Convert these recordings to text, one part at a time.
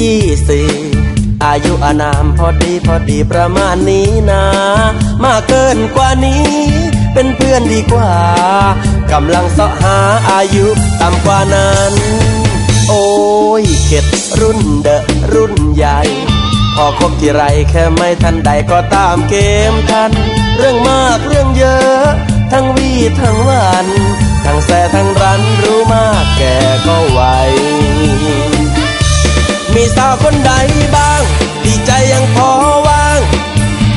ยี่สี่อายุอานามพอดีพอดีประมาณนี้นะ มากเกินกว่านี้ เป็นเพื่อนดีกว่า กำลังเสาะหาอายุต่ำกว่านั้น โอ้ยเข็ดรุ่นเดอะรุ่นใหญ่ พอคบที่ไรแค่ไม่ทันใดก็ตามเกมทัน เรื่องมากเรื่องเยอะ ทั้งวีทั้งวัน ทั้งแสทั้งรันรู้มากแก่ก็ไหว มีสาวคนใดบ้าง ดีใจยังพอว่าง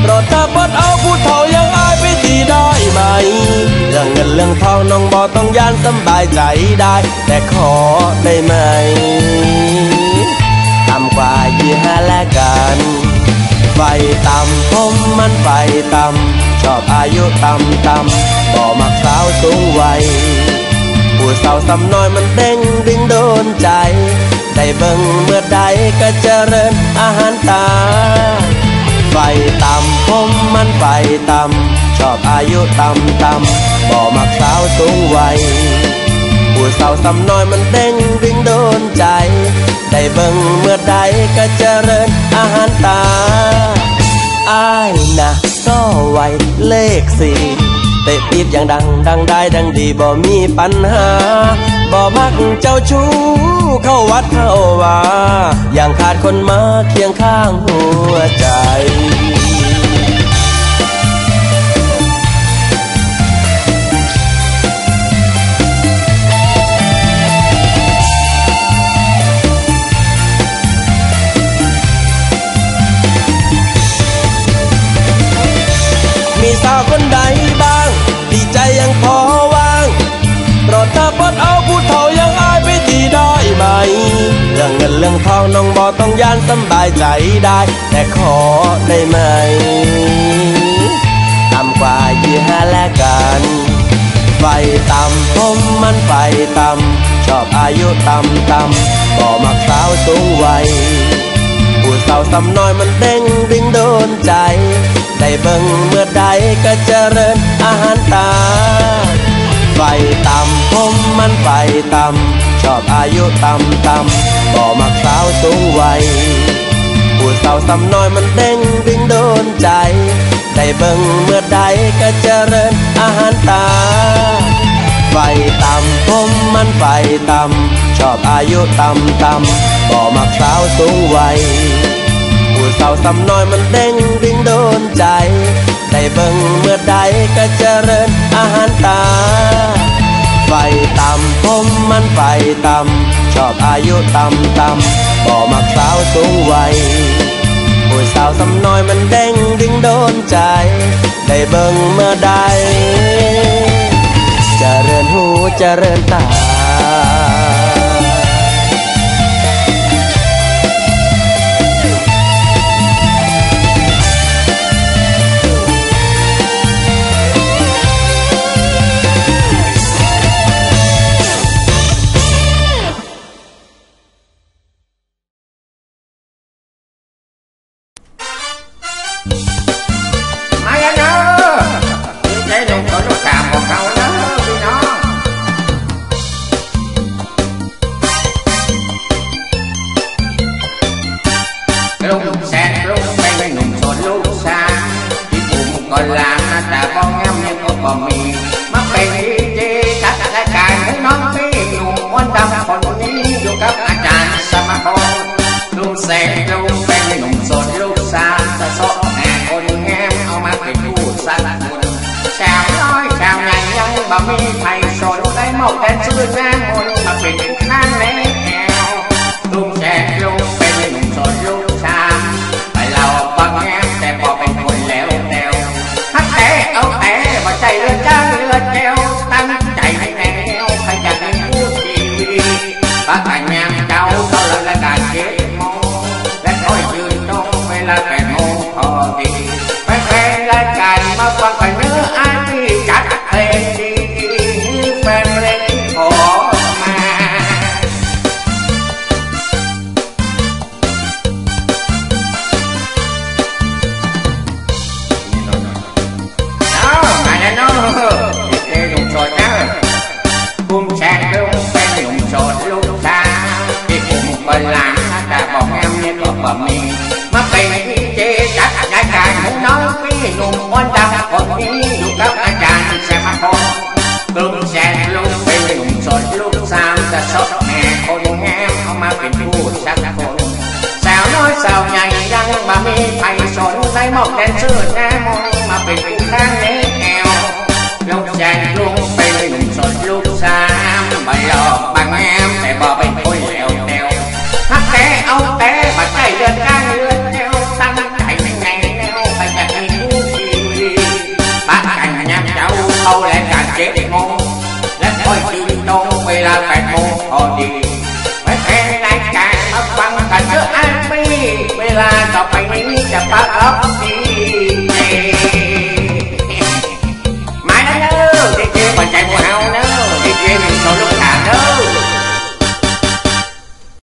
โปรดถ้าปดเอาผู้เฒ่ายังอายไปทีได้ไหม เรื่องเงินเรื่องทองน้องบอต้องยานสบายใจได้ แต่ขอได้ไหมต่ำกว่ายี่ห้าและกันไฟต่ำผมมันไฟต่ำชอบอายุต่ำต่ำ สาวสำน้อยมันเด้งดึงโดนใจ ได้เบิ่งเมื่อใดก็เจริญอาหารตา ไฟต่ำผมมันไฟต่ำชอบอายุต่ำต่ำบ่มักสาวสูงวัยผู้สาวสำน้อยมันเด้งดึงโดนใจ ได้เบิ่งเมื่อใดก็เจริญอาหารตา อ้ายนะก็ไวเลขสี่ ดอย่างดัง ดังได้ดังดีบ่มีปัญหาบ่มักเจ้าชู้เข้าวัดเข้าว่าอย่างขาดคนมาเคียงข้างหัวใจมีสาวคนใด องทองน้องบอต้องยานสบายใจได้ แต่ขอได้ไหมต่ำกว่ายี่ห้าและกันไฟต่ำผมมันไฟต่ำชอบอายุต่ำต่ำก็มักสาวสูงวัยผู้สาวสำน้อยมันเด้งดึงโดนใจ ได้เบิ่งเมื่อใดก็เจริญอาหารตาไฟต่ำผมมันไฟต่ำชอบอายุต่ำต่ำ ก็มักสาวสูงวัยผู้สาวสำน้อยมันเด้งดึงโดนใจ ได้เบิ่งเมื่อใดก็เจริญอาหารตา ไฟต่ำผมมันไฟต่ำชอบอายุต่ำต่ำก็มักสาวสูงวัยผู้สาวสำน้อยมันเด้งดึงโดนใจ ได้เบิ่งเมื่อใดก็เจริญอาหารตา ไฟต่ำผมมันไฟต่ำ อบอายุต่ำต่ำก็มักสาวสูงวัยผู้สาวสำน้อยมันเด้งดึงโดนใจ ได้เบิ่งเมื่อใดจะเริญหูจะเริญตา ง้มยังก็บ่มีมาเป็นดีเจจัดรายการให้น้องพี่หนุ่มอ้วนดำคนนี้อยู่กับอาจารย์สมพรลุงแสนลุงเป็นหนุ่มโสดลูกสาวสะสดแห่คนแง้มเอามาเป็นผู้สัตว์บุญชาวน้อยชาวใหญ่ยังบ่มีใครสนได้หมดแต่ชื่อแม่มนมาเป็นข้างแน ว่าใจเรือจ้างเรือแก้วตั้งใจให้แนวใครจะเป็นผู้ดีป้าแ bờ mi mắt bày quyên chê các nhà càng muốn nói quý nùng quan tâm. Còn nghĩ dù các nhà càng sẽ mắc con. Tương sẽ luôn quý nùng rồi lúc sao ta sót mẹ. Con nghe không mà bình phu sắc con. Sao nói sao nhảy răng bà mi phải sốn dây mọc đen sữa nghe mong mà bình cũng đang nghe. Âu lại càng chết ngon Lát thôi chim đông quay ra càng ngon họ điều